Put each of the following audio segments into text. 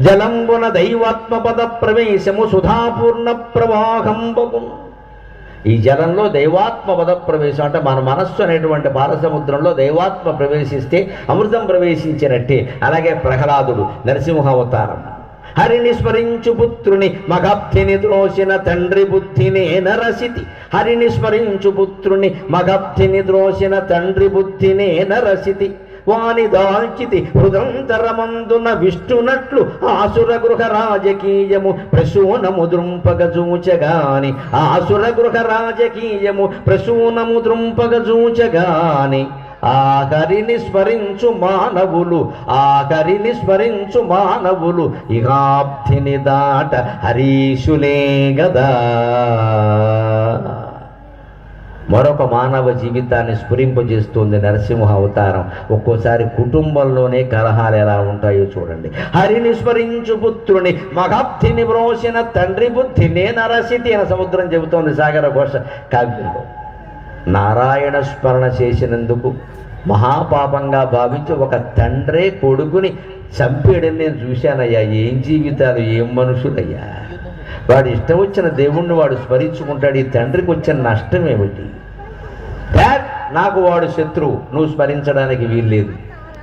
జలంబున దైవాత్మపద ప్రవేశము సుధాపూర్ణ ప్రవాహంబగు ఈ జలంలో దైవాత్మ పద ప్రవేశం అంటే మన మనస్సు అనేటువంటి పాలసముద్రంలో దైవాత్మ ప్రవేశిస్తే అమృతం ప్రవేశించినట్టే. అలాగే ప్రహ్లాదుడు నరసింహ అవతారం హరిని స్మరించు పుత్రుని మగబ్ధిని ద్రోసిన తండ్రి బుద్ధినే నరసితి. హరిని స్మరించు పుత్రుని మగబ్ధిని ద్రోసిన తండ్రి బుద్ధినే నరసితి. వాని దాల్చితి హృదంతరమందున విష్ణునట్లు ఆసుర గృహ రాజకీయము ప్రసూనము దృంపగ జూచగాని ఆసుర గృహ రాజకీయము ప్రసూనము దృంపగ చూచగాని ఆఖరిని స్మరించు మానవులు ఆఖరిని స్మరించు మానవులు ఇహాబ్ధిని దాట హరీషులే గదా. మరొక మానవ జీవితాన్ని స్ఫురింపజేస్తుంది నరసింహ అవతారం. ఒక్కోసారి కుటుంబంలోనే కలహాలు ఎలా ఉంటాయో చూడండి. హరిని స్మరించు పుత్రుని మగాబ్ధిని బ్రోసిన తండ్రి బుద్ధిని నరసితి అని సముద్రం చెబుతోంది సాగర ఘోష కావ్యంలో. నారాయణ స్మరణ చేసినందుకు మహాపాపంగా భావించి ఒక తండ్రే కొడుకుని చంపేయడం నేను చూశానయ్యా. ఏం జీవితాలు ఏం మనుషులయ్యా. వాడు ఇష్టం వచ్చిన దేవుణ్ణి వాడు స్మరించుకుంటాడు. ఈ తండ్రికి వచ్చిన నష్టం ఏమిటి? డాడ్ నాకు వాడు శత్రువు. నువ్వు స్మరించడానికి వీల్లేదు.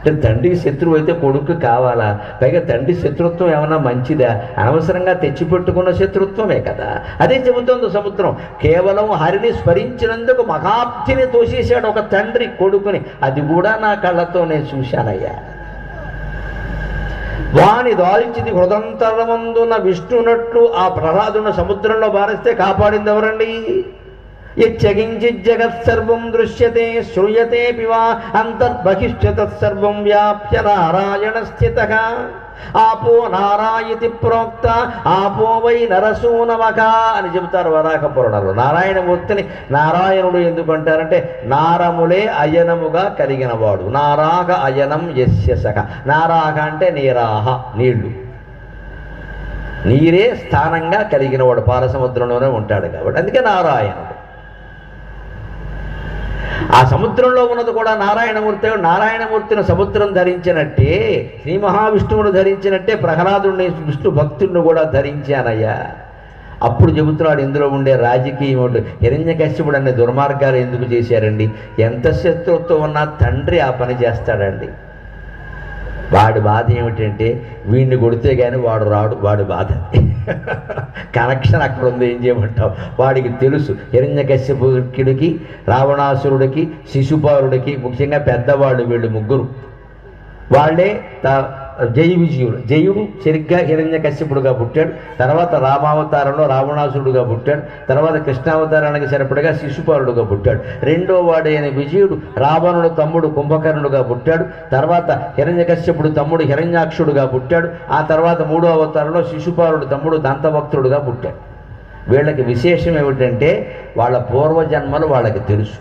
అంటే తండ్రి శత్రువు అయితే కొడుకు కావాలా? పైగా తండ్రి శత్రుత్వం ఏమైనా మంచిదా? అనవసరంగా తెచ్చిపెట్టుకున్న శత్రుత్వమే కదా. అదే చెబుతోంది సముద్రం. కేవలం హరిని స్మరించినందుకు మహాబ్ధిని తోసేశాడు ఒక తండ్రి కొడుకుని. అది కూడా నా కళ్ళతో నేను చూశానయ్యా. వాణి దాల్చింది హృదంతరమందున విష్ణునట్లు ఆ ప్రహ్లాదున సముద్రంలో బారిస్తే కాపాడింది ఎవరండి? యచ్చగించి జగత్సర్వం దృశ్యతే శ్రూయతే పివా అంతర్బహిష్యత తత్సర్వం వ్యాప్య నారాయణ స్థిత ఆపో నారాయతి ప్రోక్త ఆపో వై నరసూనమక అని చెబుతారు వరాక పురాణాలు నారాయణమూర్తిని నారాయణుడు ఎందుకంటారంటే నారములే అయనముగా కలిగిన వాడు నారాగ అయనం యస్య సఖ నారాగ అంటే నీరాహ నీళ్ళు. నీరే స్థానంగా కలిగిన వాడు ఉంటాడు కాబట్టి. అందుకే నారాయణుడు. ఆ సముద్రంలో ఉన్నది కూడా నారాయణమూర్తి. నారాయణమూర్తిని సముద్రం ధరించినట్టే శ్రీ మహావిష్ణువును ధరించినట్టే ప్రహ్లాదుని విష్ణు భక్తుడిని కూడా ధరించానయ్యా. అప్పుడు చెబుతున్నాడు ఇందులో ఉండే రాజకీయం ఒకటి హిరణ్యకశ్యపుడు అనే దుర్మార్గాలు ఎందుకు చేశారండి? ఎంత శత్రుత్వం ఉన్నా తండ్రి ఆ పని చేస్తాడండి. వాడి బాధ ఏమిటంటే వీడిని కొడితే కానీ వాడు రాడు వాడి బాధ. కనెక్షన్ అక్కడ ఉంది ఏం చేయమంటావు? వాడికి తెలుసు. హిరణ్యకశ్యపుడికి రావణాసురుడికి శిశుపాలుడికి ముఖ్యంగా పెద్దవాళ్ళు వీళ్ళు ముగ్గురు. వాళ్ళే త జయ విజయుడు జయుడు సరిగ్గా హిరణ్యకశ్యపుడుగా పుట్టాడు. తర్వాత రామావతారంలో రావణాసురుడుగా పుట్టాడు. తర్వాత కృష్ణావతారానికి సరిపడగా శిశుపాలుడుగా పుట్టాడు. రెండో వాడైన విజయుడు రావణుడు తమ్ముడు కుంభకర్ణుడుగా పుట్టాడు. తర్వాత హిరణ్యకశ్యపుడు తమ్ముడు హిరణ్యాక్షుడుగా పుట్టాడు. ఆ తర్వాత మూడో అవతారంలో శిశుపాలుడు తమ్ముడు దంతభక్తుడుగా పుట్టాడు. వీళ్ళకి విశేషం ఏమిటంటే వాళ్ళ పూర్వజన్మలు వాళ్ళకి తెలుసు.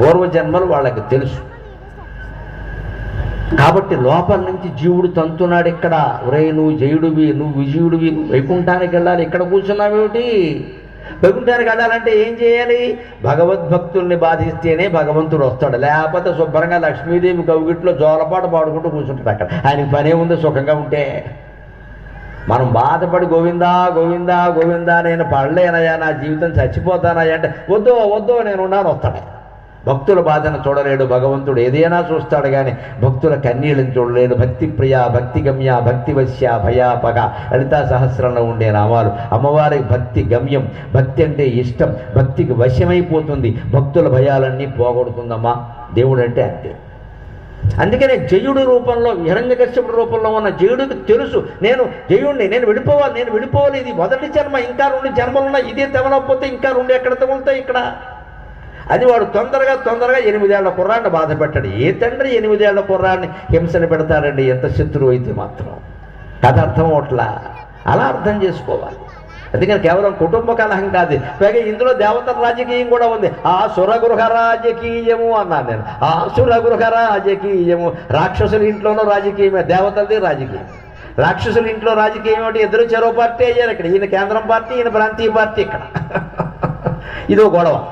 పూర్వజన్మలు వాళ్ళకి తెలుసు. కాబట్టి లోపల నుంచి జీవుడు తంతున్నాడు ఇక్కడ. ఒరే నువ్వు జయుడివి నువ్వు విజయుడివి వైకుంఠానికి వెళ్ళాలి. ఇక్కడ కూర్చున్నావేమిటి వైకుంఠానికి వెళ్ళాలంటే ఏం చేయాలి? భగవద్భక్తుల్ని బాధిస్తేనే భగవంతుడు వస్తాడు. లేకపోతే శుభ్రంగా లక్ష్మీదేవి కవిగిట్లో జోలపాటు పాడుకుంటూ కూర్చుంటాడు అక్కడ ఆయనకి పనే ఉంది సుఖంగా ఉంటే. మనం బాధపడి గోవిందా గోవిందా గోవిందా నేను పడలేనయ్యా నా జీవితం చచ్చిపోతానయ్యా అంటే వద్దు వద్దు నేను ఉన్నాను వస్తాడు భక్తుల బాధను చూడలేడు భగవంతుడు. ఏదైనా చూస్తాడు కానీ భక్తుల కన్నీళ్ళని చూడలేడు. భక్తి ప్రియ భక్తి గమ్య భక్తి వశ్య భయాపగ లలితా సహస్రంలో ఉండే నామాలు. అమ్మవారికి భక్తి గమ్యం భక్తి అంటే ఇష్టం భక్తికి వశ్యమైపోతుంది భక్తుల భయాలన్నీ పోగొడుతుందమ్మా. దేవుడు అంటే అంతే. అందుకనే జయుడు రూపంలో హిరణ్యకశ్యపుడు రూపంలో ఉన్న జయుడికి తెలుసు. నేను జయుడిని నేను విడిపోవాలి నేను విడిపోవాలి. ఇది మొదటి జన్మ ఇంకా రెండు జన్మలున్నా ఇదే తెవలకపోతే ఇంకా రెండు ఎక్కడ తగులుతాయి ఇక్కడ? అది వాడు తొందరగా తొందరగా ఎనిమిదేళ్ళ కుర్రాన్ని బాధ పెట్టాడు. ఏ తండ్రి ఎనిమిదేళ్ళ కుర్రాన్ని హింసను పెడతాడండి ఎంత శత్రువు అయితే మాత్రం. కథ అర్థం అవట్లా? అలా అర్థం చేసుకోవాలి. అందుకని కేవలం కుటుంబ కలహం కాదు. పైగా ఇందులో దేవతల రాజకీయం కూడా ఉంది. ఆ సురగృహ రాజకీయము అన్నాను నేను. ఆ సురగృహ రాజకీయము. రాక్షసుల ఇంట్లోనూ రాజకీయమే దేవతలది రాజకీయం. రాక్షసుల ఇంట్లో రాజకీయం అంటే ఇద్దరు చెరో పార్టీ అయ్యారు ఇక్కడ. ఈయన కేంద్రం పార్టీ ఈయన ప్రాంతీయ పార్టీ ఇక్కడ. ఇదో గొడవ.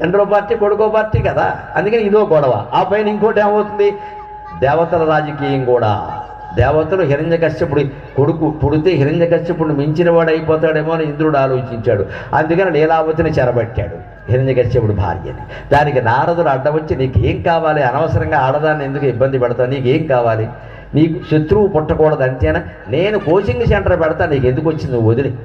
తండ్రో పార్టీ కొడుకో పార్టీ కదా. అందుకని ఇదో గొడవ. ఆ పైన ఇంకోటి ఏమవుతుంది? దేవతల రాజకీయం కూడా. దేవతలు హిరణ్యకశ్యపుడి కొడుకు పుడితే హిరణ్యకశ్యపుడిని మించిన వాడు అయిపోతాడేమో అని ఇంద్రుడు ఆలోచించాడు. అందుకని లీలావతిని చెరబట్టాడు హిరణ్యకశ్యపుడు భార్యని. దానికి నారదుడు అడ్డవచ్చి నీకేం కావాలి? అనవసరంగా ఆడదాన్ని ఎందుకు ఇబ్బంది పెడతావు? నీకేం కావాలి? నీకు శత్రువు పుట్టకూడదు అంతేనా? నేను కోచింగ్ సెంటర్ పెడతా నీకు ఎందుకు వచ్చింది? నువ్వు వదిలి.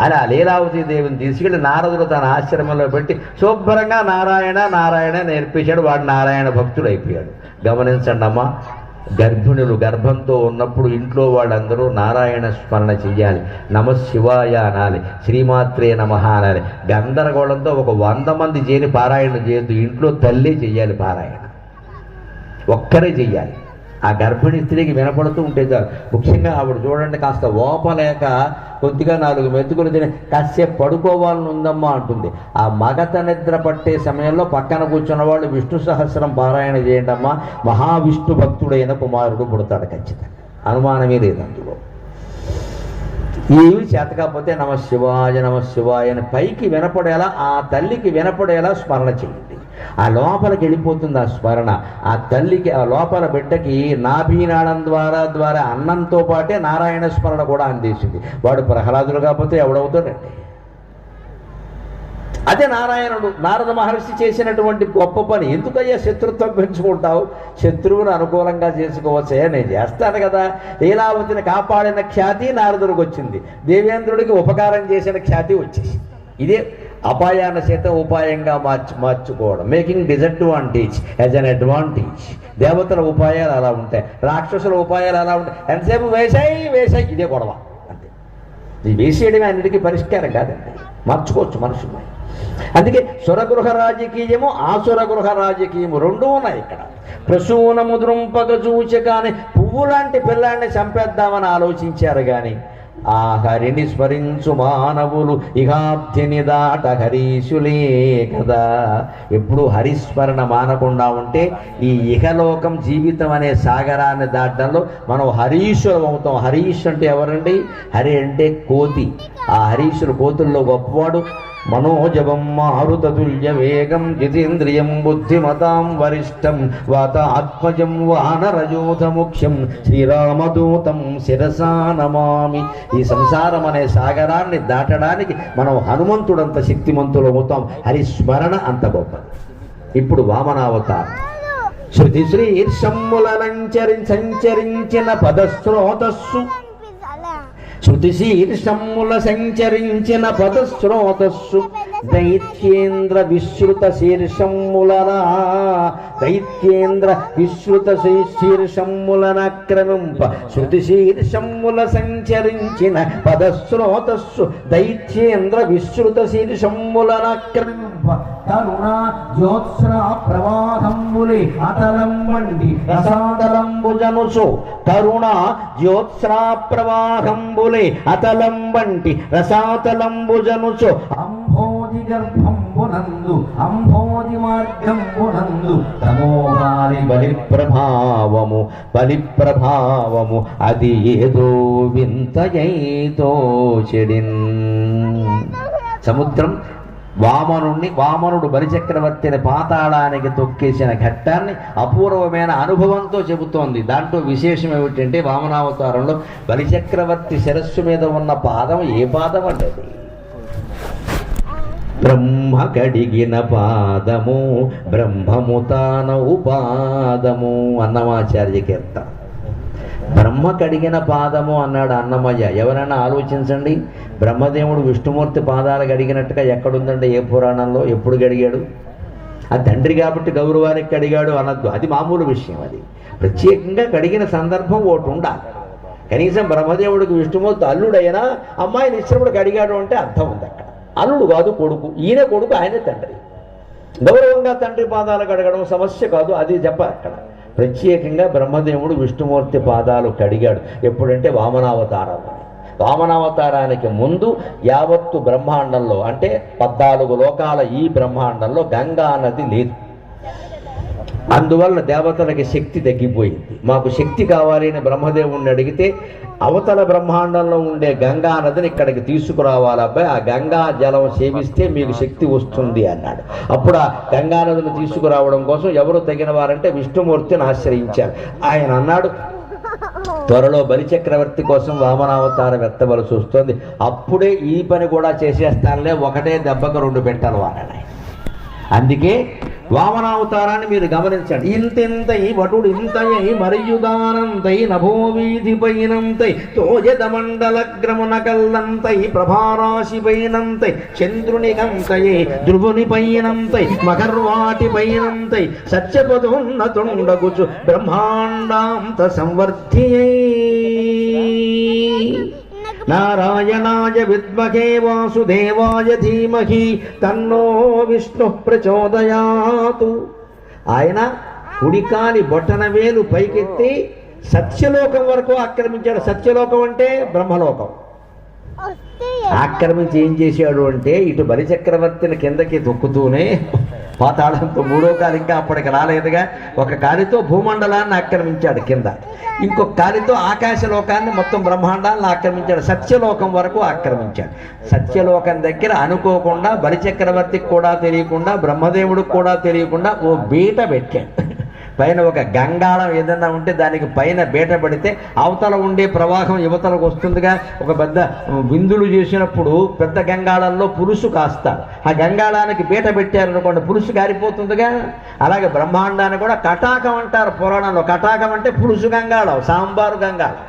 అని ఆ లీలావతీదేవిని తీసుకెళ్ళి నారదుడు తన ఆశ్రమంలో పెట్టి శుభ్రంగా నారాయణ నారాయణ నేర్పించాడు. వాడు నారాయణ భక్తుడు అయిపోయాడు. గమనించండి అమ్మా గర్భిణులు గర్భంతో ఉన్నప్పుడు ఇంట్లో వాళ్ళందరూ నారాయణ స్మరణ చెయ్యాలి. నమ శివాయ అనాలి. శ్రీమాత్రే నమ అనాలి. గందరగోళంతో ఒక వంద మంది చేయని పారాయణ చేయొద్దు. ఇంట్లో తల్లి చెయ్యాలి పారాయణ. ఒక్కరే చెయ్యాలి. ఆ గర్భిణీ స్త్రీకి వినపడుతూ ఉంటే చాలు. ముఖ్యంగా ఆవిడ చూడండి కాస్త ఓపలేక కొద్దిగా నాలుగు మెతుకులు తిని కాసేపు పడుకోవాలని ఉందమ్మా అంటుంది. ఆ మగత నిద్ర పట్టే సమయంలో పక్కన కూర్చున్న వాళ్ళు విష్ణు సహస్రం పారాయణ చేయండి అమ్మా మహావిష్ణు భక్తుడైన కుమారుడు పుడతాడు ఖచ్చితంగా. అనుమానమే లేదు అందులో. ఏమి చేత కాకపోతే నమ శివాయ నమ శివాయ అని పైకి వినపడేలా ఆ తల్లికి వినపడేలా స్మరణ చేయండి ఆ లోపలికి వెళ్ళిపోతుంది ఆ స్మరణ. ఆ తల్లికి ఆ లోపల బిడ్డకి నాభీనాళం ద్వారా ద్వారా అన్నంతో పాటే నారాయణ స్మరణ కూడా అందేసింది. వాడు ప్రహ్లాదుడు కాకపోతే ఎవడవుతాడండి? అదే నారాయణుడు నారద మహర్షి చేసినటువంటి గొప్ప పని. ఎందుకయ్యా శత్రుత్వం పెంచుకుంటావు? శత్రువును అనుకూలంగా చేసుకోవచ్చు నేను చేస్తాను కదా. లీలావతిని కాపాడిన ఖ్యాతి నారదుడికి వచ్చింది. దేవేంద్రుడికి ఉపకారం చేసిన ఖ్యాతి వచ్చేసి ఇదే అపాయాన చేత ఉపాయంగా మార్చి మార్చుకోవడం. Making disadvantage as an advantage. దేవతల ఉపాయాలు అలా ఉంటాయి. రాక్షసుల ఉపాయాలు అలా ఉంటాయి. ఎంతసేపు వేసాయి వేసాయి ఇదే గొడవ. అంతే. ఇది వేసేయడమే అన్నిటికీ పరిష్కారం కాదండి. మార్చుకోవచ్చు మనుషులు అందుకే సురగృహ రాజకీయము ఆసురగృహ రాజకీయము రెండూ ఉన్నాయి ఇక్కడ. ప్రసూన ముద్రింపక చూచగానే పువ్వు లాంటి పిల్లాన్ని చంపేద్దామని ఆలోచించారు కానీ ఆ హరిని స్మరించు మానవులు ఇహాబ్ధిని దాట హరీశులే కదా. ఎప్పుడు హరిస్మరణ మానకుండా ఉంటే ఈ ఇహలోకం జీవితం అనే సాగరాన్ని దాటడంలో మనం హరీశులం అవుతాం. హరీష్ అంటే ఎవరండి? హరి అంటే కోతి. ఆ హరీశ్వరు కోతుల్లో గొప్పవాడు. మనోజవం మారుతతుల్య వేగం జితేంద్రియం బుద్ధిమతాం వరిష్టం వాతాత్మజం వానరయోధ ముఖ్యం శ్రీరామదూతం శిరసా నమామి. ఈ సంసారం అనే సాగరాన్ని దాటడానికి మనం హనుమంతుడంత శక్తిమంతులు అవుతాం హరిస్మరణ అంత గొప్పది. ఇప్పుడు వామనావతారం. శృతి శ్రీర్షమ్ములనంచరి సంచరించిన పదస్రోతస్సు శృతి శీర్షమ్ముల సంచరించిన పదస్రోతస్సు దైత్యేంద్ర విశ్రుత శీర్షమ్ములనా దైత్యేంద్ర విశ్రుత శీర్షమ్ములనక్రమింప శృతి శీర్షమ్ముల సంచరించిన పదస్రోతస్సు దైత్యేంద్ర విశ్రుత శీర్షమ్ములనక్రమింప తరుణ జ్యోత్స్న ప్రవాహంబులి అతలం వండి రసాతలంబు జనుసు కరుణ జ్యోత్స్నా ప్రవాహంబులి అతలం వంటి రసాతలంబు జనుసు అంభోజి గర్భంబునందు అంభోజి మార్గంబునందు తమోగారి బలి ప్రభావము బలి ప్రభావము అది ఏదో వింతయైతో చెడిన్. సముద్రం వామనుణ్ణి వామనుడు బలిచక్రవర్తిని పాతాళానికి తొక్కేసిన ఘట్టాన్ని అపూర్వమైన అనుభవంతో చెబుతోంది. దాంట్లో విశేషం ఏమిటంటే వామనావతారంలో బలిచక్రవర్తి శిరస్సు మీద ఉన్న పాదం ఏ పాదం అంటే బ్రహ్మ కడిగిన పాదము బ్రహ్మము తానవు పాదము అన్నమాచార్య కీర్తన. బ్రహ్మ కడిగిన పాదము అన్నాడు అన్నమయ్య. ఎవరైనా ఆలోచించండి. బ్రహ్మదేవుడు విష్ణుమూర్తి పాదాలు కడిగినట్టుగా ఎక్కడుందండి? ఏ పురాణంలో? ఎప్పుడు కడిగాడు ఆ తండ్రి కాబట్టి గౌరవానికి కడిగాడు అనద్దు. అది మామూలు విషయం అది. ప్రత్యేకంగా కడిగిన సందర్భం ఒకటి ఉండాలి. కనీసం బ్రహ్మదేవుడికి విష్ణుమూర్తి అల్లుడైనా అమ్మాయిని ఇచ్చినప్పుడు కడిగాడు అంటే అర్థం ఉంది అక్కడ. అల్లుడు కాదు కొడుకు. ఈయన కొడుకు ఆయనే తండ్రి. గౌరవంగా తండ్రి పాదాలు కడగడం సమస్య కాదు. అది చెప్ప అక్కడ. ప్రత్యేకంగా బ్రహ్మదేవుడు విష్ణుమూర్తి పాదాలు కడిగాడు. ఎప్పుడంటే వామనావతారం వామనావతారానికి ముందు యావత్తు బ్రహ్మాండంలో అంటే పద్నాలుగు లోకాల ఈ బ్రహ్మాండంలో గంగా నది లేదు. అందువల్ల దేవతలకి శక్తి తగ్గిపోయింది. మాకు శక్తి కావాలి అని బ్రహ్మదేవుణ్ణి అడిగితే అవతల బ్రహ్మాండంలో ఉండే గంగా నదిని ఇక్కడికి తీసుకురావాలి. అబ్బాయి ఆ గంగా జలం సేవిస్తే మీకు శక్తి వస్తుంది అన్నాడు. అప్పుడు ఆ గంగా నదిని తీసుకురావడం కోసం ఎవరు తగిన వారంటే విష్ణుమూర్తిని ఆశ్రయించారు. ఆయన అన్నాడు త్వరలో బలిచక్రవర్తి కోసం వామనావతారం ఎత్తవలసి వస్తుంది. అప్పుడే ఈ పని కూడా చేసేస్తానులే ఒకటే దెబ్బకు రెండు పెట్టాలి వాడని అందుకే వామనావతారాన్ని మీరు గమనించండి. ఇంతెంతై వటుడు ఇంతయై మరియుదానంతై నభోవీధి పైనంతై తోజద మండలగ్రమున కల్లంతై ప్రభారాశి పైనంతై చంద్రుని గంతయే ధ్రువుని పైనంతై మకర్వాటి పైనంతై సత్యపదోన్నతుండగుచు బ్రహ్మాండాంత సంవర్ధియై నారాయణాయ విద్మహే వాసుదేవాయ ధీమహి తన్నో విష్ణు ప్రచోదయాతు. ఆయన కుడికాలి బొట్టన వేలు పైకెత్తి సత్యలోకం వరకు ఆక్రమించాడు. సత్యలోకం అంటే బ్రహ్మలోకం. ఆక్రమించి ఏం చేశాడు అంటే ఇటు బలిచక్రవర్తిని కిందకి తొక్కుతూనే పాతాళంతో మూడో కాలు ఇంకా అప్పటికి రాలేదుగా. ఒక కాలితో భూమండలాన్ని ఆక్రమించాడు కింద. ఇంకొక కాలితో ఆకాశలోకాన్ని మొత్తం బ్రహ్మాండాలను ఆక్రమించాడు. సత్యలోకం వరకు ఆక్రమించాడు. సత్యలోకం దగ్గర అనుకోకుండా బలిచక్రవర్తికి కూడా తెలియకుండా బ్రహ్మదేవుడికి కూడా తెలియకుండా ఓ బీట పెట్టాడు. పైన ఒక గంగాళం ఏదైనా ఉంటే దానికి పైన బేట పడితే అవతల ఉండే ప్రవాహం యువతలకు వస్తుందిగా. ఒక పెద్ద విందులు చేసినప్పుడు పెద్ద గంగాళంలో పులుసు కాస్తారు ఆ గంగాళానికి బీట పెట్టారనుకోండి పులుసు గారిపోతుందిగా. అలాగే బ్రహ్మాండాన్ని కూడా కటాకం అంటారు పురాణంలో. కటాకం అంటే పులుసు గంగాళం సాంబారు గంగాళం.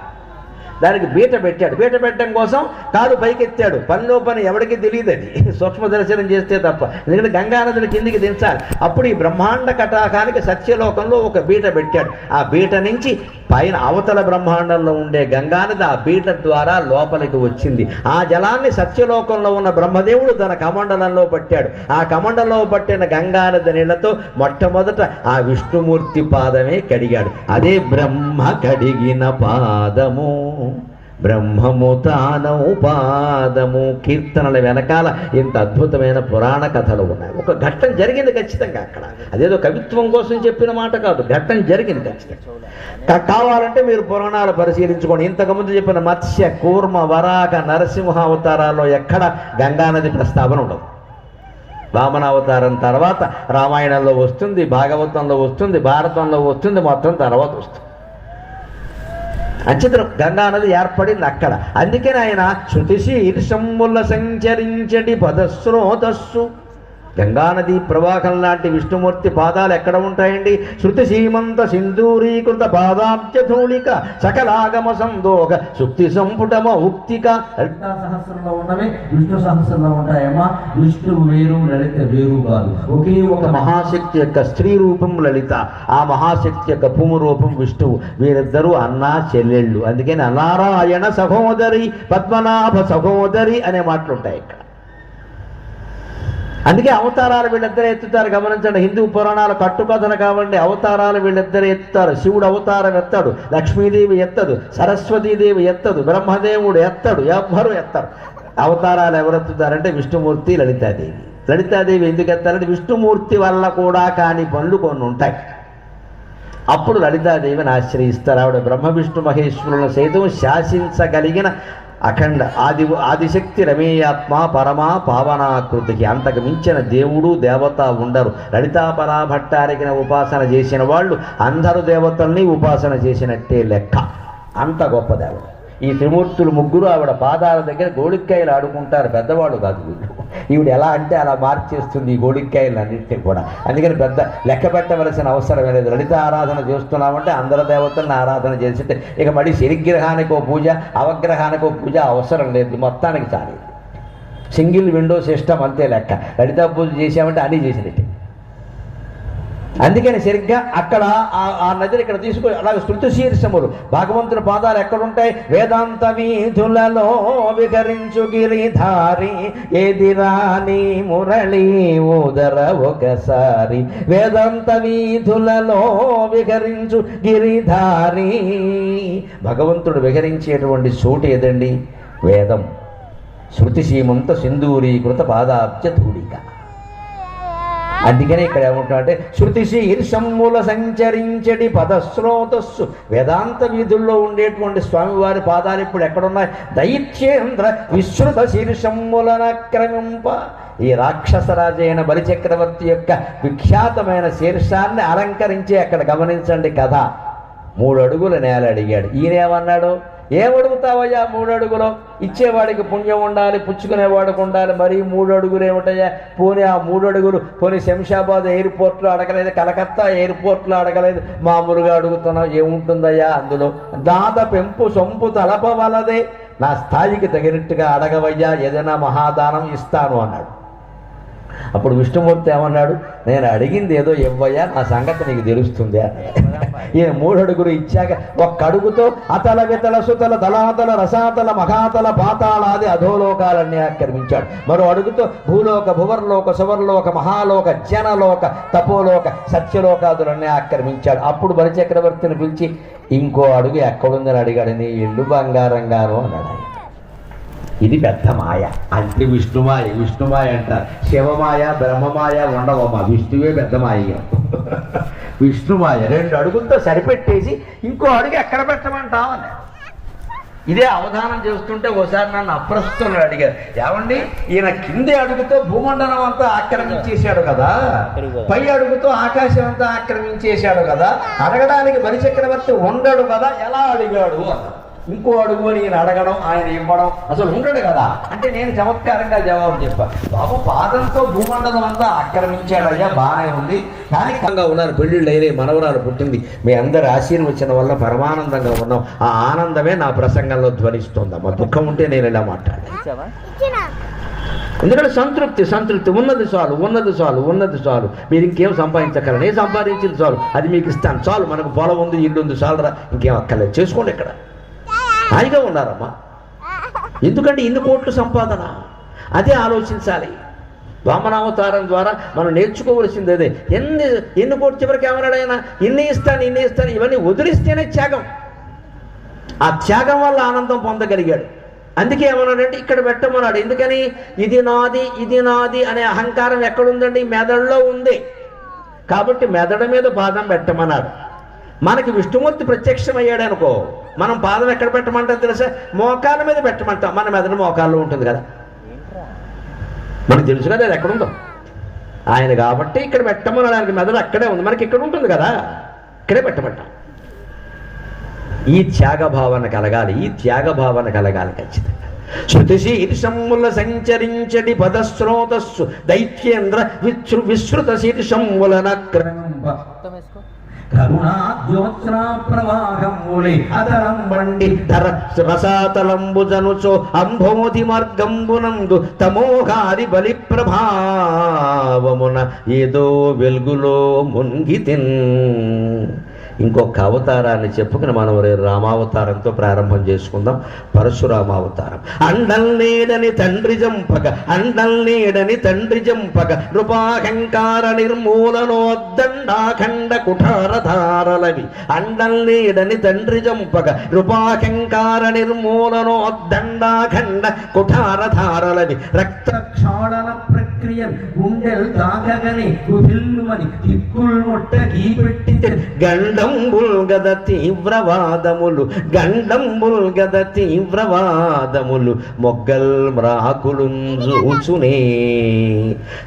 దానికి బీట పెట్టాడు. బీట పెట్టడం కోసం కాలు పైకెత్తాడు. పనిలో పని ఎవరికి తెలియదు అది. సూక్ష్మ దర్శనం చేస్తే తప్ప. ఎందుకంటే గంగానదిని కిందికి దించాలి. అప్పుడు ఈ బ్రహ్మాండ కటాకానికి సత్యలోకంలో ఒక బీట పెట్టాడు. ఆ బీట నుంచి పైన అవతల బ్రహ్మాండంలో ఉండే గంగానది ఆ బీట ద్వారా లోపలికి వచ్చింది. ఆ జలాన్ని సత్యలోకంలో ఉన్న బ్రహ్మదేవుడు తన కమండలంలో పట్టాడు. ఆ కమండలంలో పట్టిన గంగానది నీళ్ళతో మొట్టమొదట ఆ విష్ణుమూర్తి పాదమే కడిగాడు. అదే బ్రహ్మ కడిగిన పాదము. బ్రహ్మము తానము పాదము కీర్తనల వెనకాల ఇంత అద్భుతమైన పురాణ కథలు ఉన్నాయి. ఒక ఘట్టం జరిగింది ఖచ్చితంగా అక్కడ. అదేదో కవిత్వం కోసం చెప్పిన మాట కాదు. ఘట్టం జరిగింది ఖచ్చితంగా. కావాలంటే మీరు పురాణాలు పరిశీలించుకోండి. ఇంతకుముందు చెప్పిన మత్స్య కూర్మ వరాక నరసింహ అవతారాల్లో ఎక్కడ గంగానది ప్రస్తావన ఉండదు. వామనావతారం తర్వాత రామాయణంలో వస్తుంది భాగవతంలో వస్తుంది భారతంలో వస్తుంది మొత్తం తర్వాత వస్తుంది. అంచితం గంగా నది ఏర్పడింది అక్కడ. అందుకని ఆయన శృతిశీర్షముల సంచరించడి పదస్రోతస్సు. గంగానది ప్రవాహం లాంటి విష్ణుమూర్తి పాదాలు ఎక్కడ ఉంటాయండి? శృతి సీమంత సింధూరీకృత పాదాబ్జధూళిక సకలాగమ సందోగ సుక్తి సంపుటమ ఉక్తిక లలితా సహస్రంలో ఉన్నవి విష్ణు సహస్రంలో ఉంటాయమ్మా. విష్ణువు వేరు లలిత వేరు కాదు. ఒకే ఒక మహాశక్తి యొక్క స్త్రీ రూపం లలిత ఆ మహాశక్తి యొక్క భూము రూపం విష్ణువు. వీరిద్దరూ అన్నా చెల్లెళ్ళు. అందుకని నారాయణ సహోదరి పద్మనాభ సహోదరి అనే మాటలు ఉంటాయి ఇక్కడ. అందుకే అవతారాలు వీళ్ళిద్దరే ఎత్తుతారు. గమనించండి హిందూ పురాణాల కట్టుకథలు కావండి. అవతారాలు వీళ్ళిద్దరే ఎత్తుతారు. శివుడు అవతారం ఎత్తాడు లక్ష్మీదేవి ఎత్తదు సరస్వతీదేవి ఎత్తదు బ్రహ్మదేవుడు ఎత్తడు ఎవ్వరు ఎత్తారు. అవతారాలు ఎవరు ఎత్తుతారంటే విష్ణుమూర్తి లలితాదేవి. లలితాదేవి ఎందుకు ఎత్తారంటే విష్ణుమూర్తి వల్ల కూడా కాని పనులు కొన్ని ఉంటాయి. అప్పుడు లలితాదేవిని ఆశ్రయిస్తారు. ఆవిడ బ్రహ్మ విష్ణు మహేశ్వరులను సైతం శాసించగలిగిన అఖండ ఆది ఆదిశక్తి రమేయాత్మ పరమా పావనాకృతికి అంతకు మించిన దేవుడు దేవత ఉండరు. లలితాపరా భట్టారికిన ఉపాసన చేసిన వాళ్ళు అందరు దేవతల్ని ఉపాసన చేసినట్టే లెక్క. అంత గొప్ప దేవుడు ఈ త్రిమూర్తులు ముగ్గురు ఆవిడ పాదాల దగ్గర గోడిక్కాయలు ఆడుకుంటారు. పెద్దవాళ్ళు కాదు వీళ్ళు. ఈవిడ ఎలా అంటే అలా మార్చేస్తుంది ఈ గోడిక్కాయలు అన్నింటినీ కూడా. అందుకని పెద్ద లెక్క పెట్టవలసిన అవసరం లేదు. లలిత ఆరాధన చేస్తున్నామంటే అందరి దేవతలను ఆరాధన చేస్తుంటే ఇక మళ్ళీ శనిగ్రహానికో పూజ అవగ్రహానికో పూజ అవసరం లేదు. మొత్తానికి చాలేదు సింగిల్ విండో సిస్టమ్ అంతే లెక్క. లలితా పూజ చేసామంటే అన్నీ చేసినట్టే అందుకని సరిగ్గా అక్కడ ఆ- ఆ నదిని ఇక్కడ తీసుకొని అలాగే శృతి శీర్షములు. భగవంతుని పాదాలు ఎక్కడుంటాయి? వేదాంత వీధులలో వికరించు గిరిధారి ఏది రాని మురళి ఉదర ఒకసారి. వేదాంత వీధులలో వికరించు గిరిధారి. భగవంతుడు విహరించేటువంటి చోటు ఏదండి? వేదం. శృతి సీమంత సింధూరీకృత పాదాబ్జ అందుకనే ఇక్కడ ఏమంటున్నాడంటే శృతి శీర్షమ్ముల సంచరించడి పదస్రోతస్సు. వేదాంత వీధుల్లో ఉండేటువంటి స్వామివారి పాదాలు ఇప్పుడు ఎక్కడున్నాయి? దైత్యేంద్ర విశ్రుత శీర్షమ్ములనక్రమింప ఈ రాక్షసరాజైన బలిచక్రవర్తి యొక్క విఖ్యాతమైన శీర్షాన్ని అలంకరించి అక్కడ గమనించండి కథ. మూడు అడుగుల నేల అడిగాడు. ఈయనేమన్నాడు? ఏమడుగుతావయ్యా? మూడు అడుగులు ఇచ్చేవాడికి పుణ్యం ఉండాలి పుచ్చుకునేవాడికి ఉండాలి మరి మూడు అడుగులు ఏమిటయ్యా? పోనీ ఆ మూడు అడుగులు పోనీ శంషాబాద్ ఎయిర్పోర్ట్లో అడగలేదు కలకత్తా ఎయిర్పోర్ట్లో అడగలేదు మామూలుగా అడుగుతున్నావు ఏముంటుందయ్యా అందులో? దాత పెంపు సొంపు తలపవలదే నా స్థాయికి తగినట్టుగా అడగవయ్యా ఏదైనా మహాదానం ఇస్తాను అన్నాడు. అప్పుడు విష్ణుమూర్తి ఏమన్నాడు? నేను అడిగింది ఏదో ఇవ్వయ్యా నా సంగతి నీకు తెలుస్తుంది ఈ ఈయన మూడు అడుగులు ఇచ్చాక ఒక్క అడుగుతో అతల వితల సుతల దళాతల రసాతల మహాతల పాతాళాది అధోలోకాలన్నీ ఆక్రమించాడు. మరో అడుగుతో భూలోక భువర్లోక సువర్లోక మహాలోక జనలోక తపోలోక సత్యలోకాదులన్నీ ఆక్రమించాడు. అప్పుడు బలిచక్రవర్తిని పిలిచి ఇంకో అడుగు ఎక్కడుందని అడిగాడు. నీ ఇల్లు బంగారంగాను అన్నాడు ఆయన. ఇది పెద్ద మాయ. అంటే విష్ణుమాయ విష్ణుమాయ అంటారు శివమాయ బ్రహ్మమాయ ఉండవమ్మ. విష్ణువే పెద్ద మాయ. విష్ణుమాయ రెండు అడుగులతో సరిపెట్టేసి ఇంకో అడుగు ఎక్కడ పెట్టమంటావు? అన్నాడు ఇదే అవధానం చేస్తుంటే ఓసారి నన్ను అప్రస్తులు అడిగారు. ఏమండి? ఈయన కింది అడుగుతో భూమండలం అంతా ఆక్రమించేశాడు కదా. పై అడుగుతో ఆకాశం అంతా ఆక్రమించేశాడు కదా. అడగడానికి బలిచక్రవర్తి ఉండడు కదా. ఎలా అడిగాడు? అన్నారు ఇంకో అడుగు అని ఈయన అడగడం ఆయన ఇవ్వడం అసలు ఉండడు కదా. అంటే నేను చమత్కారంగా జవాబు చెప్పా. బాబు పాదంతో భూమండలం అంతా ఆక్రమించాడయ్యా బాగానే ఉంది. కానీ కంగా ఉన్నారు పెళ్ళిళ్ళు అయినాయి మనవరాలు పుట్టింది. మీ అందరి ఆశీర్వచనం వల్ల పరమానందంగా ఉన్నాం. ఆ ఆనందమే నా ప్రసంగంలో ధ్వనిస్తుందమ్మా దుఃఖం ఉంటే నేను ఇలా మాట్లాడాను. ఎందుకంటే సంతృప్తి సంతృప్తి. ఉన్నది చాలు ఉన్నది చాలు ఉన్నది చాలు. మీరు ఇంకేం సంపాదించగలరు నేను సంపాదించింది చాలు. అది మీకు ఇస్తాను. చాలు మనకు పొలం ఉంది ఇల్లు ఉంది చాలురా. ఇంకేం అక్కర్లేదు. చేసుకోండి ఇక్కడ. హాయిగా ఉన్నారమ్మా. ఎందుకంటే ఇన్ని కోట్లు సంపాదన? అదే ఆలోచించాలి. వామనావతారం ద్వారా మనం నేర్చుకోవలసింది అదే. ఎన్ని ఎన్ని కోట్లు చివరికి ఏమన్నాడు ఆయన ఇన్ని ఇస్తాను ఇన్ని ఇస్తాను ఇవన్నీ వదిలిస్తేనే త్యాగం. ఆ త్యాగం వల్ల ఆనందం పొందగలిగాడు. అందుకే ఏమన్నాడంటే ఇక్కడ పెట్టమన్నాడు. ఎందుకని? ఇది నాది ఇది నాది అనే అహంకారం ఎక్కడుందండి? మెదడులో ఉంది. కాబట్టి మెదడు మీద బాధం పెట్టమన్నాడు. మనకి విష్ణుమూర్తి ప్రత్యక్షమయ్యాడు అనుకో మనం పాదం ఎక్కడ పెట్టమంటాం తెలుసా? మోకాల మీద పెట్టమంటాం. మన మెదడు మోకాల్లో ఉంటుంది కదా. మనకు తెలుసు కదా అది ఎక్కడుందో. ఆయన కాబట్టి ఇక్కడ పెట్టమన్నాడు ఆయనకి మెదడు అక్కడే ఉంది. మనకి ఇక్కడ ఉంటుంది కదా. ఇక్కడే పెట్టమంటాం. ఈ త్యాగ భావన కలగాలి. ఈ త్యాగ భావన కలగాలి ఖచ్చితంగా. శృతి శీర్షమ్ముల సంచరించడి పదస్రోతస్సు. దైత్యేంద్ర విశ్రు విశ్రుత శీర్షమ్ములన క్రమంబ కరుణాద్యోత్స్నా ప్రవాహములి అదరం బండి ధర రసాతలంబు జనుచో అంభోధి మార్గంబునందు తమోహారి బలి ప్రభావమున ఏదో వెలుగులో మున్గితిన్ ఇంకొక అవతారాన్ని చెప్పుకుని మనం రేపు రామావతారంతో ప్రారంభం చేసుకుందాం. పరశురామావతారం అండల్ నేడని తండ్రి జంపక అండల్ నేడని తండ్రి జంపక నృపాహంకార నిర్మూలనోద్దండాఖండ కుఠారధారలవి. అండల్ నీడని తండ్రి జంపక నృపాహంకార నిర్మూలనోద్దండాఖండ కుఠారధారలవి. రక్త క్షాళన ప్రక్రియ గుండెల్ తాగగని కుదిల్లుమని దిక్కుల్ ముట్ట గీపెట్టి గండంబుల్ గద తీవ్రవాదములు గండంబుల్ గద తీవ్రవాదములు మొగ్గల్ మ్రాకులు చూచునే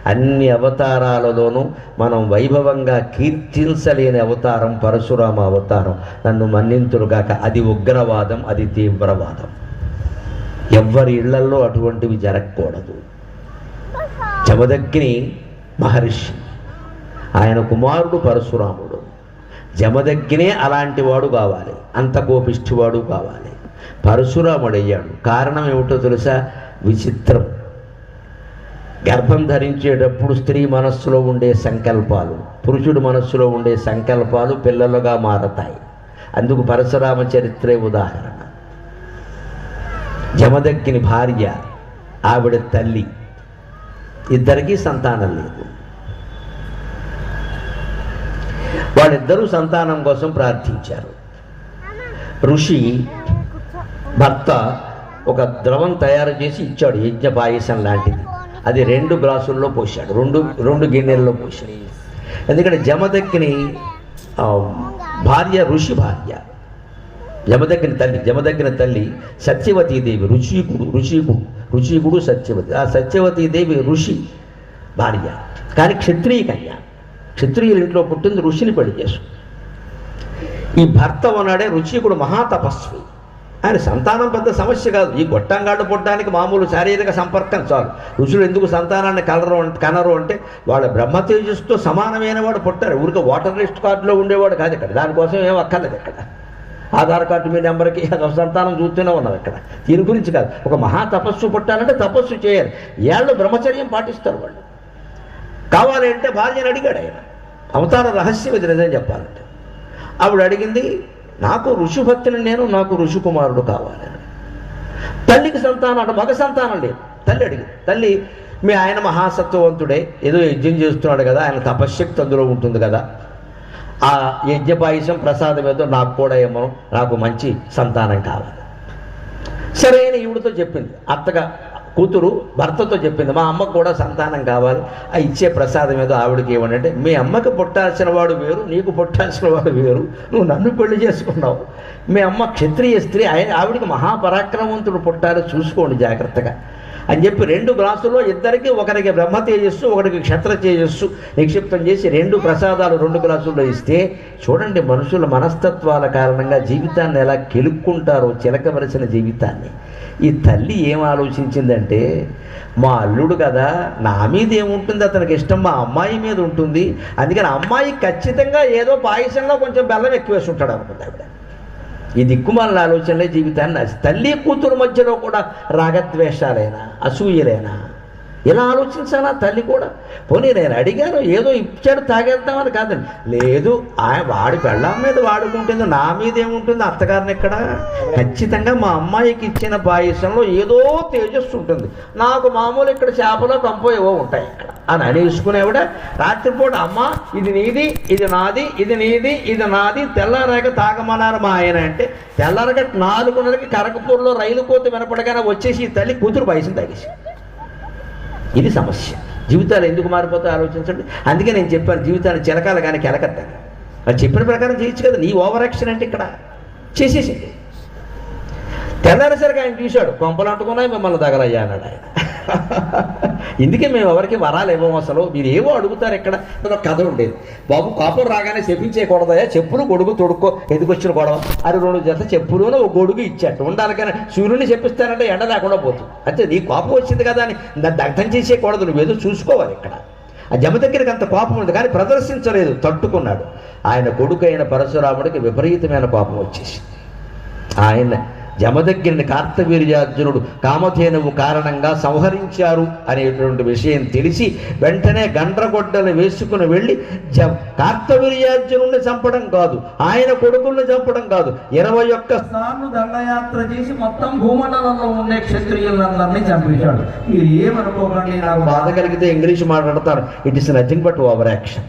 అన్ని అవతారాలలోనూ మనం వైభవంగా కీర్తించలేని అవతారం పరశురామ అవతారం. నన్ను మన్నింతురుగాక అది ఉగ్రవాదం అది తీవ్రవాదం. ఎవ్వరి ఇళ్ళల్లో అటువంటివి జరగకూడదు. జమదగ్ని మహర్షి. ఆయన కుమారుడు పరశురాముడు. జమదగ్నే అలాంటి వాడు కావాలి. అంత కోపిష్టివాడు కావాలి. పరశురాముడయ్యాడు. కారణం ఏమిటో తెలుసా? విచిత్రం. గర్భం ధరించేటప్పుడు స్త్రీ మనస్సులో ఉండే సంకల్పాలు పురుషుడు మనస్సులో ఉండే సంకల్పాలు పిల్లలుగా మారతాయి. అందుకు పరశురామ చరిత్రే ఉదాహరణ. జమదక్కిని భార్య ఆవిడ తల్లి. ఇద్దరికీ సంతానం లేదు. వాళ్ళిద్దరూ సంతానం కోసం ప్రార్థించారు. ఋషి భర్త ఒక ద్రవం తయారు చేసి ఇచ్చాడు యజ్ఞ పాయసం లాంటిది. అది రెండు గ్లాసుల్లో పోసాడు రెండు రెండు గిన్నెల్లో పోసాడు ఎందుకంటే జమదక్కిని భార్య ఋషి భార్య. జమదగ్గిన తల్లి జమదగ్గిన తల్లి సత్యవతీదేవి రుచికుడు ఋషికుడు ఋషికుడు సత్యవతి ఆ సత్యవతీదేవి ఋషి భార్య కానీ క్షత్రియ కన్య. క్షత్రియుల ఇంట్లో పుట్టింది ఋషిని పెళ్ళి చేసు. ఈ భర్త ఉన్నాడే ఋషికుడు మహాతపస్వి. ఆయన సంతానం పెద్ద సమస్య కాదు. ఈ గొట్టంగాళ్ళు పుట్టడానికి మామూలు శారీరక సంపర్కం చాలు. ఋషులు ఎందుకు సంతానాన్ని కలరు కనరు అంటే వాళ్ళ బ్రహ్మ తేజస్సుతో సమానమైన వాడు పుట్టారు. ఊరికే వాటర్ లిస్ట్ కార్డులో ఉండేవాడు కాదు ఇక్కడ. దానికోసం ఏం అక్కర్లేదు ఇక్కడ. ఆధార్ కార్డు మీ నెంబర్కి అదొక సంతానం చూస్తూనే ఉన్నాం ఇక్కడ దీని గురించి కాదు. ఒక మహా తపస్సు పుట్టాలంటే తపస్సు చేయాలి. ఏళ్ళు బ్రహ్మచర్యం పాటిస్తారు వాళ్ళు. కావాలి అంటే భార్యను అడిగాడు ఆయన. అవతార రహస్యం ఇది నిజం చెప్పాలంటే. ఆవిడ అడిగింది నాకు ఋషిభక్తిని నేను నాకు ఋషికుమారుడు కావాలని తల్లికి సంతానం అంటే మగ సంతానం లేదు. తల్లి అడిగింది తల్లి మీ ఆయన మహాసత్వవంతుడే. ఏదో యజ్ఞం చేస్తున్నాడు కదా ఆయన తపశ్శక్తి అందులో ఉంటుంది కదా. ఆ యజ్ఞపాయసం ప్రసాదం ఏదో నాకు కూడా ఏమో నాకు మంచి సంతానం కావాలి. సరైన ఈవిడతో చెప్పింది. అత్తగా కూతురు భర్తతో చెప్పింది. మా అమ్మకు కూడా సంతానం కావాలి. ఆ ఇచ్చే ప్రసాదం ఏదో ఆవిడకి ఏమంటే మీ అమ్మకి పుట్టాల్సిన వాడు వేరు నీకు పుట్టాల్సిన వాడు వేరు నువ్వు నన్ను పెళ్ళి చేసుకున్నావు. మీ అమ్మ క్షత్రియ స్త్రీ ఆయన ఆవిడకి మహాపరాక్రమవంతుడు పుట్టాలి చూసుకోండి జాగ్రత్తగా. అని చెప్పి రెండు గ్లాసుల్లో ఇద్దరికి ఒకరికి బ్రహ్మ తేజస్సు ఒకరికి క్షత్ర తేజస్సు నిక్షిప్తం చేసి రెండు ప్రసాదాలు రెండు గ్లాసుల్లో ఇస్తే చూడండి మనుషుల మనస్తత్వాల కారణంగా జీవితాన్ని ఎలా కెలుక్కుంటారో చిలకవలసిన జీవితాన్ని. ఈ తల్లి ఏం ఆలోచించిందంటే మా అల్లుడు కదా నా మీద ఏముంటుంది అతనికి ఇష్టం? మా అమ్మాయి మీద ఉంటుంది. అందుకని అమ్మాయి ఖచ్చితంగా ఏదో పాయసంలో కొంచెం బెల్లం ఎక్కువేసి ఉంటాడు అనుకుంది ఆవిడ. ఈ దిక్కుమాలిన ఆలోచనలే జీవితాన్ని నాశ- తల్లి కూతురు మధ్యలో కూడా రాగద్వేషాలైనా? అసూయలైనా? ఇలా ఆలోచించాలా తల్లి కూడా? పోనీ నేను అడిగాను ఏదో ఇచ్చాడు తాగేద్దామని కాదండి. లేదు ఆయన వాడి పెళ్ళాం మీద వాడుకుంటుంది నా మీద ఏముంటుంది అత్తగారిని ఎక్కడ? ఖచ్చితంగా మా అమ్మాయికి ఇచ్చిన పాయసంలో ఏదో తేజస్సు ఉంటుంది. నాకు మామూలు ఇక్కడ చేపలో కంపో ఏవో ఉంటాయి ఇక్కడ. అని అనేసుకునేవిడ రాత్రిపూట అమ్మ ఇది నీది ఇది నాది ఇది నీది ఇది నాది తెల్లారాక తాగమన్నారు మా ఆయన అంటే తెల్లారక నాలుగున్నరకి కరకపూర్లో రైలు కోత వినపడగానే వచ్చేసి తల్లి కూతురు పాయసం తాగేసి ఇది సమస్య. జీవితాలు ఎందుకు మారిపోతాయో ఆలోచించండి. అందుకే నేను చెప్పాను జీవితాన్ని చిలకాలు కానీ కెలకద్దాను అది చెప్పిన ప్రకారం చేయొచ్చు కదా నీ ఓవర్ యాక్షన్ అంటే ఇక్కడ. చేసేసింది. తెల్లారేసరికి ఆయన చూశాడు కొంపలు అంటుకున్నాయి మిమ్మల్ని తగలయ్యా అన్నాడు ఆయన. ఇందుకే మేము ఎవరికి వరాలు ఇవ్వం అసలు. మీరు ఏవో అడుగుతారు ఇక్కడ ఒక కథ ఉండేది. బాబు కోపం రాగానే చెప్పించేయకూడదయా చెప్పులు గొడుగు తొడుక్కో. ఎందుకు వచ్చిన గొడవ? అది రెండు జత చెప్పులు ఒక గొడుగు ఇచ్చాడు. ఉండాలి కానీ సూర్యుని చెప్పిస్తానంటే ఎండ లేకుండా పోతుంది. అంటే నీ కోపం వచ్చింది కదా అని దాన్ని దగ్ధం చేసేయకూడదు. నువ్వేదో చూసుకోవాలి ఇక్కడ. ఆ జమ దగ్గరికి అంత కోపం ఉంది కానీ ప్రదర్శించలేదు. తట్టుకున్నాడు. ఆయన కొడుకు అయిన పరశురాముడికి విపరీతమైన కోపం వచ్చేసి ఆయన జమదగ్గిరిని కార్తవీర్యార్జునుడు కామధేనువు కారణంగా సంహరించారు అనేటువంటి విషయం తెలిసి వెంటనే గండ్రగొడ్డలు వేసుకుని వెళ్ళి జ కార్తవీర్యార్జునుడిని చంపడం కాదు ఆయన కొడుకుల్ని చంపడం కాదు. ఇరవై ఒక్క సార్లు దండయాత్ర చేసి మొత్తం భూమండలంలో ఉండే క్షత్రియులందరినీ చంపేశాడు మీరు ఏమనుకోకండి నాకు బాధ కలిగితే ఇంగ్లీష్ మాట్లాడతారు. It is nothing but over action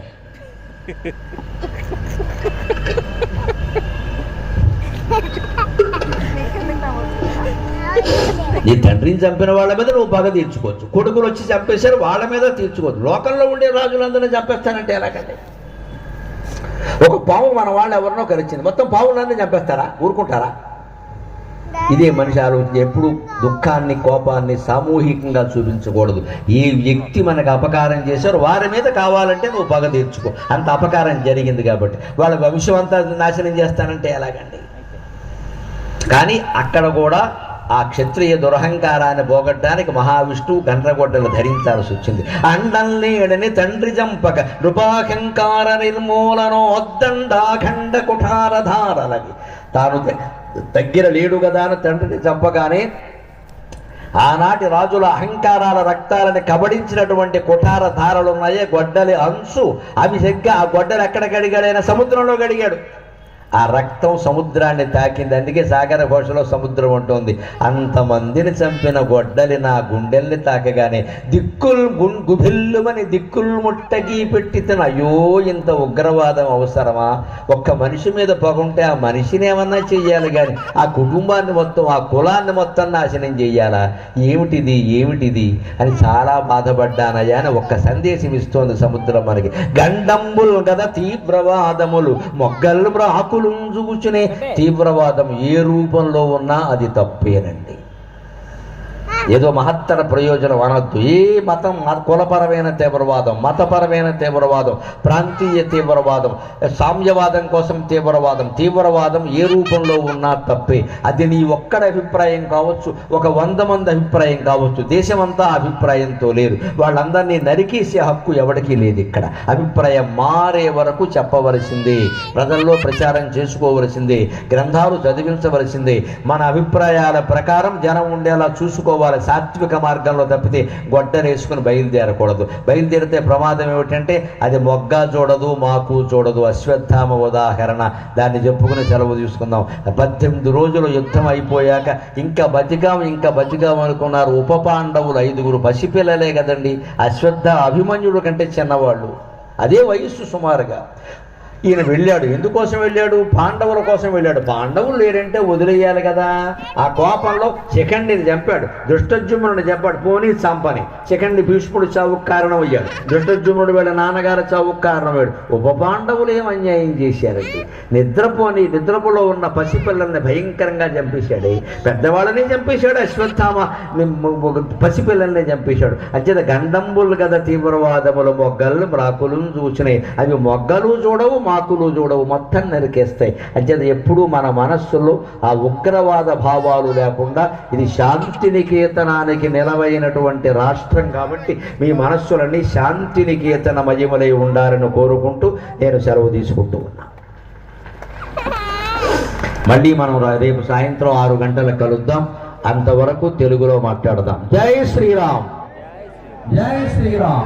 నీ తండ్రిని చంపిన వాళ్ళ మీద నువ్వు పగ తీర్చుకోవచ్చు. కొడుకులు వచ్చి చంపేశారు వాళ్ళ మీద తీర్చుకోవచ్చు. లోకంలో ఉండే రాజులందరినీ చంపేస్తానంటే ఎలాగండి? ఒక పాము మన వాళ్ళు ఎవరినో కలిసింది. మొత్తం పావులన్నీ చంపేస్తారా? ఊరుకుంటారా? ఇదే మనిషి ఆలోచన. ఎప్పుడు దుఃఖాన్ని కోపాన్ని సామూహికంగా చూపించకూడదు. ఏ వ్యక్తి మనకు అపకారం చేశారో వారి మీద కావాలంటే నువ్వు పగ తీర్చుకో. అంత అపకారం జరిగింది కాబట్టి. వాళ్ళ వంశం అంతా నాశనం చేస్తానంటే ఎలాగండి? కానీ అక్కడ కూడా ఆ క్షత్రియ దురహంకారాన్ని పోగొట్టడానికి మహావిష్ణువు గండ్రగొడ్డలు ధరించాల్సి వచ్చింది. అండల్లేడని తండ్రి చంపక నృపాహంకార నిర్మూలనోద్దండాఖండ కుఠారధారలకి తాను ద- దగ్గర లేడు కదా అని తండ్రిని చంపగానే ఆనాటి రాజుల అహంకారాల రక్తాలని కబడించినటువంటి కుఠార ధారలు ఉన్నాయే గొడ్డలి అంచు అవి సరిగ్గా ఆ గొడ్డలు ఎక్కడ గడిగాడైనా సముద్రంలో గడిగాడు ఆ రక్తం సముద్రాన్ని తాకింది. అందుకే సాగర ఘోషలో సముద్రం ఉంటుంది అంతమందిని చంపిన గొడ్డలి నా గుండెల్ని తాకగానే దిక్కుల్ గుం- గుభిల్లుమని దిక్కుల్ ముట్టకి పెట్టి తిన. అయ్యో ఇంత ఉగ్రవాదం అవసరమా? ఒక్క మనిషి మీద పగుంటే ఆ మనిషిని ఏమన్నా చెయ్యాలి కానీ ఆ కుటుంబాన్ని మొత్తం ఆ కులాన్ని మొత్తం నాశనం చెయ్యాలా? ఏమిటిది ఏమిటిది? అని చాలా బాధపడ్డానయ్యా అని ఒక్క సందేశం ఇస్తోంది సముద్రం మనకి. గండంబులు కదా తీవ్రవాదములు. మొగ్గలు చూచునే తీవ్రవాదం ఏ రూపంలో ఉన్నా అది తప్పేనండి. ఏదో మహత్తర ప్రయోజనం అనొద్దు. ఏ మతం కులపరమైన తీవ్రవాదం మతపరమైన తీవ్రవాదం ప్రాంతీయ తీవ్రవాదం సామ్యవాదం కోసం తీవ్రవాదం తీవ్రవాదం ఏ రూపంలో ఉన్నా తప్పే. అది నీ ఒక్కడ అభిప్రాయం కావచ్చు ఒక వంద మంది అభిప్రాయం కావచ్చు దేశమంతా అభిప్రాయంతో లేదు. వాళ్ళందరినీ నరికేసే హక్కు ఎవరికీ లేదు ఇక్కడ. అభిప్రాయం మారే వరకు చెప్పవలసిందే. ప్రజల్లో ప్రచారం చేసుకోవలసిందే. గ్రంథాలు చదివించవలసిందే. మన అభిప్రాయాల ప్రకారం జనం ఉండేలా చూసుకోవాలి. సాత్విక మార్గంలో తప్పితే గొడ్డరేసుకుని బయలుదేరకూడదు. బయలుదేరితే ప్రమాదం ఏమిటంటే అది మొగ్గా చూడదు మాకు చూడదు. అశ్వత్థామ ఉదాహరణ. దాన్ని చెప్పుకుని సెలవు తీసుకుందాం. పద్దెనిమిది రోజులు యుద్ధం అయిపోయాక ఇంకా బతికాం ఇంకా బతికాం అనుకున్నారు ఉప పాండవులు ఐదుగురు పసిపిల్లలే కదండి. అశ్వత్థ అభిమన్యుడు కంటే చిన్నవాళ్ళు. అదే వయస్సు సుమారుగా. ఈయన వెళ్ళాడు. ఎందుకోసం వెళ్ళాడు? పాండవుల కోసం వెళ్ళాడు. పాండవులు లేరంటే వదిలేయాలి కదా. ఆ కోపంలో శిఖండిని చంపాడు. దుష్టజుమ్నుడిని చంపాడు. పోనీ చంపని. శిఖండి భీష్ముడు చావుకు కారణం అయ్యాడు దుష్టజుమ్నుడు వీళ్ళ నాన్నగారు చావుకు కారణమయ్యాడు. ఉప పాండవులు ఏం అన్యాయం చేశారండి? నిద్రపోని నిద్రపులో ఉన్న పసిపిల్లల్ని భయంకరంగా చంపేశాడు. పెద్దవాళ్ళని చంపేశాడు అశ్వత్థామ. పసిపిల్లల్ని చంపేశాడు. అంచేత గండంబులు కదా తీవ్రవాదములు. మొగ్గలు మ్రాకులు చూసినాయి అవి మొగ్గలు చూడవు మాకులు చూడవు మొత్తం నరికేస్తాయి. అంచేత ఎప్పుడూ మన మనస్సులో ఆ ఉగ్రవాద భావాలు లేకుండా ఇది శాంతి నికేతనానికి నిలవైనటువంటి రాష్ట్రం కాబట్టి మీ మనస్సులన్నీ శాంతి నికేతన మయములై ఉండాలని కోరుకుంటూ నేను సెలవు తీసుకుంటూ ఉన్నా. మళ్ళీ మనం రేపు సాయంత్రం ఆరు గంటలకు కలుద్దాం. అంతవరకు తెలుగులో మాట్లాడదాం. జై శ్రీరామ్. జై శ్రీరామ్.